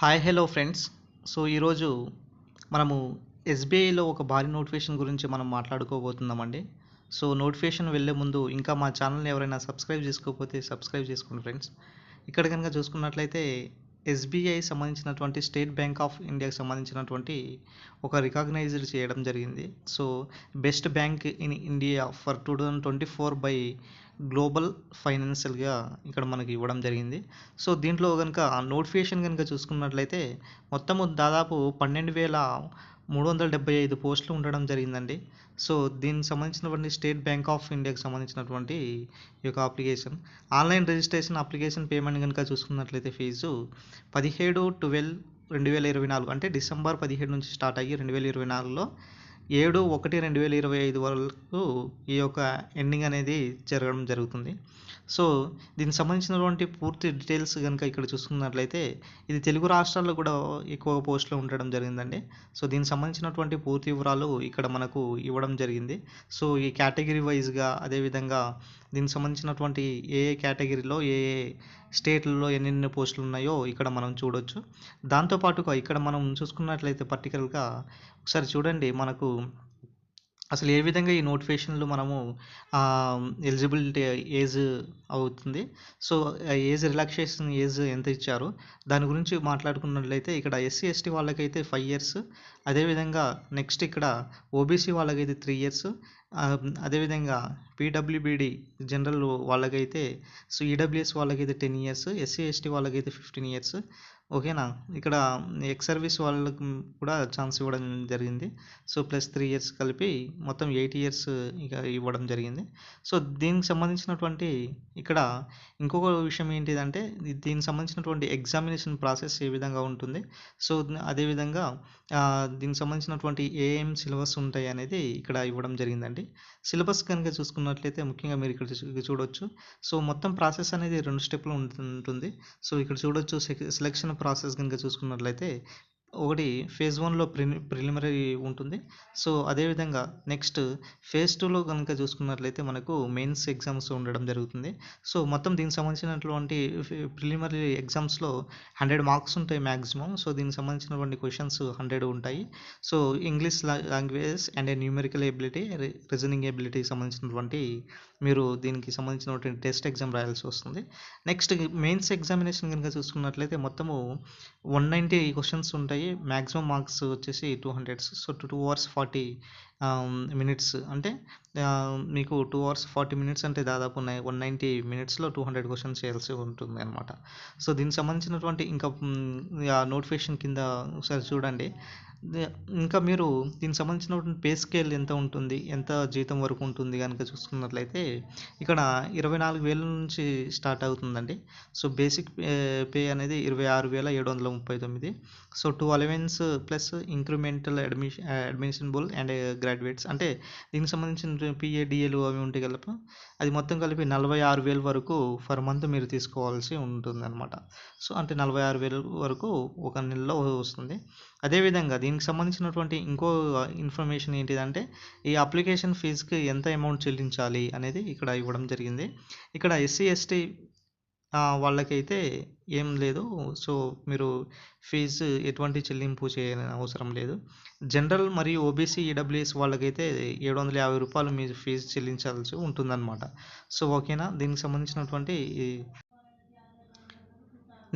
Hi hello friends so ఈరోజు మనము ఎస్బీఐలో ఒక భారీ నోటిఫికేషన్ గురించి మనం మాట్లాడుకోబోతున్నామండి. సో నోటిఫికేషన్ వెళ్ళే ముందు ఇంకా మా ఛానల్ని ఎవరైనా సబ్స్క్రైబ్ చేసుకోకపోతే సబ్స్క్రైబ్ చేసుకోండి ఫ్రెండ్స్ ఇక్కడ కనుక చూసుకున్నట్లయితే ఎస్బీఐ సంబంధించినటువంటి స్టేట్ బ్యాంక్ ఆఫ్ ఇండియాకి సంబంధించినటువంటి ఒక రికగ్నైజ్డ్ చేయడం జరిగింది. So best bank in India for two thousand twenty four by global ఫైనాన్షియల్గా ఇక్కడ మనకి ఇవ్వడం జరిగింది. సో దీంట్లో కనుక నోటిఫికేషన్ కనుక చూసుకున్నట్లయితే మొత్తము దాదాపు పన్నెండు వేల మూడు వందల డెబ్బై ఐదు పోస్టులు ఉండడం జరిగిందండి. సో దీనికి సంబంధించినటువంటి స్టేట్ బ్యాంక్ ఆఫ్ ఇండియాకి సంబంధించినటువంటి ఈ యొక్క application. Online registration application payment కనుక చూసుకున్నట్లయితే ఫీజు పదిహేడు ట్వెల్వ్ రెండు వేల ఇరవై నాలుగు అంటే డిసెంబర్ పదిహేడు నుంచి స్టార్ట్ అయ్యి రెండు వేల ఇరవై నాలుగులో ఏడు ఒకటి రెండు వేల ఇరవై ఐదు వరకు ఈ యొక్క ఎండింగ్ అనేది జరగడం జరుగుతుంది. సో దీనికి సంబంధించినటువంటి పూర్తి డీటెయిల్స్ కనుక ఇక్కడ చూసుకున్నట్లయితే ఇది తెలుగు రాష్ట్రాల్లో కూడా ఎక్కువ పోస్టులు ఉండడం జరిగిందండి. సో దీనికి సంబంధించినటువంటి పూర్తి వివరాలు ఇక్కడ మనకు ఇవ్వడం జరిగింది. సో ఈ కేటగిరీ వైజ్గా అదేవిధంగా దీనికి సంబంధించినటువంటి ఏ ఏ కేటగిరీలో ఏ ఏ స్టేట్లలో ఎన్నెన్ని పోస్టులు ఉన్నాయో ఇక్కడ మనం చూడొచ్చు. దాంతోపాటుగా ఇక్కడ మనం చూసుకున్నట్లయితే పర్టికులర్గా ఒకసారి చూడండి మనకు అసలు ఏ విధంగా ఈ నోటిఫికేషన్లు మనము ఎలిజిబిలిటీ ఏజ్ అవుతుంది? సో ఏజ్ రిలాక్సేషన్ ఏజ్ ఎంత ఇచ్చారు? దాని గురించి మాట్లాడుకున్నట్లయితే ఇక్కడ ఎస్సీ ఎస్టీ వాళ్ళకైతే ఫైవ్ ఇయర్స్. అదేవిధంగా నెక్స్ట్ ఇక్కడ ఓబీసీ వాళ్ళకైతే త్రీ ఇయర్స్. అదేవిధంగా పీడబ్ల్యూబీడి జనరల్ వాళ్ళకైతే సో ఈడబ్ల్యూఎస్ వాళ్ళకైతే టెన్ ఇయర్స్. ఎస్సీ ఎస్టీ వాళ్ళకైతే ఫిఫ్టీన్ ఇయర్స్. ఓకేనా? ఇక్కడ ఎక్స్ సర్వీస్ వాళ్ళకు కూడా ఛాన్స్ ఇవ్వడం జరిగింది. సో ప్లస్ త్రీ ఇయర్స్ కలిపి మొత్తం ఎయిట్ ఇయర్స్ ఇక ఇవ్వడం జరిగింది. సో దీనికి సంబంధించినటువంటి ఇక్కడ ఇంకొక విషయం ఏంటిదంటే దీనికి సంబంధించినటువంటి ఎగ్జామినేషన్ ప్రాసెస్ ఏ విధంగా ఉంటుంది? సో అదేవిధంగా దీనికి సంబంధించినటువంటి ఏఎం సిలబస్ ఉంటాయి అనేది ఇక్కడ ఇవ్వడం జరిగిందండి. సిలబస్ కనుక చూసుకున్నట్లయితే ముఖ్యంగా మీరు ఇక్కడ చూడొచ్చు. సో మొత్తం ప్రాసెస్ అనేది రెండు స్టెప్లు ఉంటుంది సో ఇక్కడ చూడొచ్చు సెలెక్షన్ ప్రాసెస్ కనుక చూసుకున్నట్లయితే ఒకటి ఫేజ్ వన్లో ప్రి ప్రిలిమినరీ ఉంటుంది. సో అదేవిధంగా నెక్స్ట్ ఫేజ్ టూలో కనుక చూసుకున్నట్లయితే మనకు మెయిన్స్ ఎగ్జామ్స్ ఉండడం జరుగుతుంది. సో మొత్తం దీనికి సంబంధించినటువంటి ప్రిలిమినరీ ఎగ్జామ్స్లో హండ్రెడ్ మార్క్స్ ఉంటాయి మ్యాక్సిమం సో దీనికి సంబంధించినటువంటి క్వశ్చన్స్ హండ్రెడ్ ఉంటాయి. So English language and numerical ability reasoning ఎబిలిటీకి సంబంధించినటువంటి మీరు దీనికి సంబంధించినటువంటి టెస్ట్ ఎగ్జామ్ రాయాల్సి వస్తుంది. నెక్స్ట్ మెయిన్స్ ఎగ్జామినేషన్ కనుక చూసుకున్నట్లయితే మొత్తము వన్ నైంటీ క్వశ్చన్స్ ఉంటాయి. మ్యాక్సిమం మార్క్స్ వచ్చేసి two hundreds so two hours forty minutes అంటే um, మీకు టూ అవర్స్ ఫార్టీ మినిట్స్ అంటే దాదాపు వన్ నైంటీ మినిట్స్లో టూ హండ్రెడ్ క్వశ్చన్స్ చేయాల్సి ఉంటుంది అనమాట సో దీనికి సంబంధించినటువంటి ఇంకా mm, నోటిఫికేషన్ కింద ఒకసారి చూడండి. ఇంకా మీరు దీనికి సంబంధించినటువంటి పే స్కేల్ ఎంత ఉంటుంది? ఎంత జీతం వరకు ఉంటుంది కనుక చూసుకున్నట్లయితే ఇక్కడ ఇరవై నాలుగు వేల నుంచి స్టార్ట్ అవుతుందండి. సో బేసిక్ పే అనేది ఇరవై ఆరు వేల ఏడు వందల ముప్పై తొమ్మిది. So two allowance plus incremental admission admissionable and graduates. అంటే దీనికి సంబంధించిన పిఏ డిఏలు అవి ఉంటాయి కలిపి అది మొత్తం కలిపి నలభై ఆరు వేల వరకు ఫర్ మంత్ మీరు తీసుకోవాల్సి ఉంటుంది అనమాట సో అంటే నలభై ఆరు వేల వరకు ఒక నెలలో వస్తుంది. అదేవిధంగా దీనికి సంబంధించినటువంటి ఇంకో ఇన్ఫర్మేషన్ ఏంటిదంటే ఈ అప్లికేషన్ ఫీజుకి ఎంత అమౌంట్ చెల్లించాలి అనేది ఇక్కడ ఇవ్వడం జరిగింది. ఇక్కడ ఎస్సీ ఎస్టీ వాళ్ళకైతే ఏం లేదు. సో మీరు ఫీజు ఎటువంటి చెల్లింపు చేయని అవసరం లేదు. జనరల్ మరియు ఓబీసీ ఈడబ్ల్యూఎస్ వాళ్ళకైతే ఏడు వందల యాభై రూపాయలు మీరు ఫీజు చెల్లించాల్సి ఉంటుందన్నమాట. సో ఓకేనా? దీనికి సంబంధించినటువంటి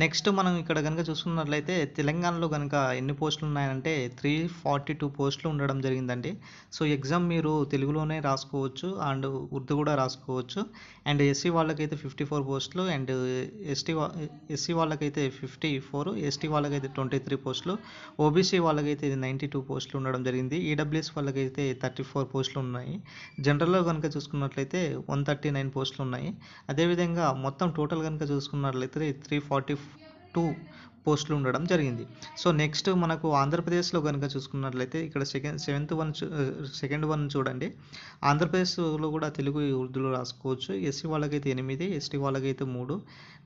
నెక్స్ట్ మనం ఇక్కడ కనుక చూసుకున్నట్లయితే తెలంగాణలో కనుక ఎన్ని పోస్టులు ఉన్నాయంటే త్రీ ఫార్టీ టూ పోస్టులు ఉండడం జరిగిందండి. సో ఎగ్జామ్ మీరు తెలుగులోనే రాసుకోవచ్చు అండ్ ఉర్దూ కూడా రాసుకోవచ్చు. అండ్ ఎస్సీ వాళ్ళకైతే ఫిఫ్టీ ఫోర్ పోస్టులు అండ్ ఎస్టీ ఎస్సీ వాళ్ళకైతే ఫిఫ్టీ ఫోర్ ఎస్టీ వాళ్ళకైతే ట్వంటీ త్రీ పోస్టులు ఓబీసీ వాళ్ళకైతే నైంటీ టూ పోస్టులు ఉండడం జరిగింది. ఈడబ్ల్యూఎస్ వాళ్ళకైతే థర్టీ ఫోర్ పోస్టులు ఉన్నాయి. జనరల్లో కనుక చూసుకున్నట్లయితే వన్ థర్టీ నైన్ పోస్టులు ఉన్నాయి. అదేవిధంగా మొత్తం టోటల్ కనుక చూసుకున్నట్లయితే త్రీ ఫార్టీ టూ పోస్టులు ఉండడం జరిగింది. సో నెక్స్ట్ మనకు ఆంధ్రప్రదేశ్లో కనుక చూసుకున్నట్లయితే ఇక్కడ second seventh one second one చూడండి. ఆంధ్రప్రదేశ్లో కూడా తెలుగు ఉర్దూలో రాసుకోవచ్చు. ఎస్సీ వాళ్ళకైతే ఎనిమిది ఎస్టీ వాళ్ళకైతే మూడు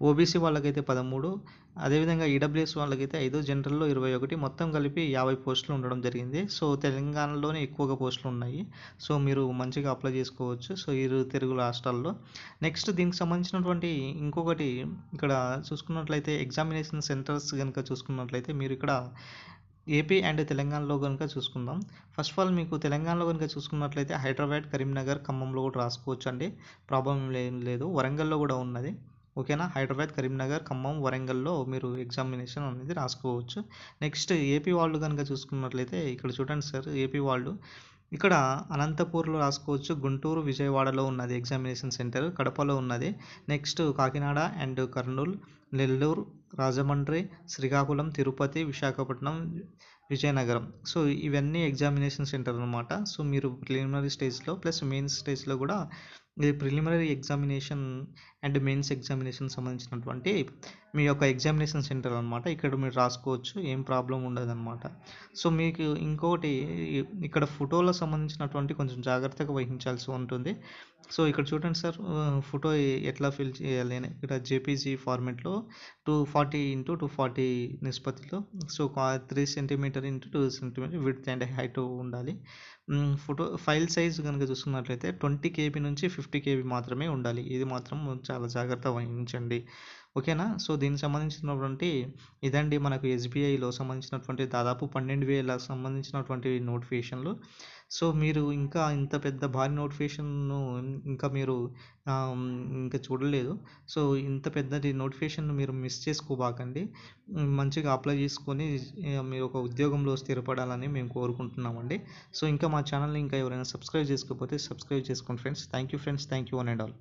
ఓబీసీ వాళ్ళకైతే పదమూడు అదేవిధంగా ఈడబ్ల్యూఎస్ వాళ్ళకైతే ఐదు జనరల్లో ఇరవై ఒకటి. మొత్తం కలిపి యాభై పోస్టులు ఉండడం జరిగింది. సో తెలంగాణలోనే ఎక్కువగా పోస్టులు ఉన్నాయి. సో మీరు మంచిగా అప్లై చేసుకోవచ్చు. సో ఇరు తెలుగు రాష్ట్రాల్లో. నెక్స్ట్ దీనికి సంబంధించినటువంటి ఇంకొకటి ఇక్కడ చూసుకున్నట్లయితే ఎగ్జామినేషన్ సెంటర్స్ కనుక చూసుకున్నట్లయితే మీరు ఇక్కడ ఏపీ అండ్ తెలంగాణలో కనుక చూసుకుందాం. ఫస్ట్ ఆఫ్ ఆల్ మీకు తెలంగాణలో కనుక చూసుకున్నట్లయితే హైదరాబాద్ కరీంనగర్ ఖమ్మంలో కూడా రాసుకోవచ్చు అండి ప్రాబ్లం ఏం లేదు. వరంగల్లో కూడా ఉన్నది. ఓకేనా? హైదరాబాద్ కరీంనగర్ ఖమ్మం వరంగల్లో మీరు ఎగ్జామినేషన్ అనేది రాసుకోవచ్చు. నెక్స్ట్ ఏపీ వాళ్ళు కనుక చూసుకున్నట్లయితే ఇక్కడ చూడండి సార్ ఏపీ వాళ్ళు ఇక్కడ అనంతపూర్లో రాసుకోవచ్చు గుంటూరు విజయవాడలో ఉన్నది ఎగ్జామినేషన్ సెంటర్ కడపలో ఉన్నది. Next Kakinada and Kurnool Nellore Rajahmundry Srikakulam Tirupati Visakhapatnam Vizianagaram. So ఇవన్నీ ఎగ్జామినేషన్ సెంటర్ అనమాట సో మీరు ప్రిలిమినరీ స్టేజ్లో ప్లస్ మెయిన్ స్టేజ్లో కూడా ఇది preliminary examination and mains examination సంబంధించినటువంటి మీ యొక్క ఎగ్జామినేషన్ సెంటర్ అనమాట ఇక్కడ మీరు రాసుకోవచ్చు ఏం ప్రాబ్లం ఉండదు అనమాట సో మీకు ఇంకొకటి ఇక్కడ ఫోటోలో సంబంధించినటువంటి కొంచెం జాగ్రత్తగా వహించాల్సి ఉంటుంది. సో ఇక్కడ చూడండి సార్ ఫోటో ఎట్లా ఫిల్ చేయాలి అని. ఇక్కడ JPG ఫార్మెట్లో two forty into two forty నిష్పత్తిలో. So three centimetre into two centimetre width and height ఉండాలి. ఫోటో ఫైల్ సైజ్ కనుక చూసుకున్నట్లయితే ట్వంటీ కేబీ నుంచి ఫిఫ్టీ కేబీ మాత్రమే ఉండాలి. ఇది మాత్రం చాలా జాగ్రత్త వహించండి. ఓకేనా? సో దీనికి సంబంధించినటువంటి ఇదండి మనకు ఎస్బీఐలో సంబంధించినటువంటి దాదాపు పన్నెండు వేల సంబంధించినటువంటి నోటిఫికేషన్లు. సో మీరు ఇంకా ఇంత పెద్ద భారీ నోటిఫికేషన్ను ఇంకా మీరు ఇంకా చూడలేదు. సో ఇంత పెద్దది నోటిఫికేషన్ మీరు మిస్ చేసుకోబాకండి. మంచిగా అప్లై చేసుకొని మీరు ఒక ఉద్యోగంలో స్థిరపడాలని మేము కోరుకుంటున్నామండి. సో ఇంకా మా ఛానల్ని ఇంకా ఎవరైనా సబ్స్క్రైబ్ చేసుకోకపోతే సబ్స్క్రైబ్ చేసుకోండి friends. Thank you friends. Thank you one and all.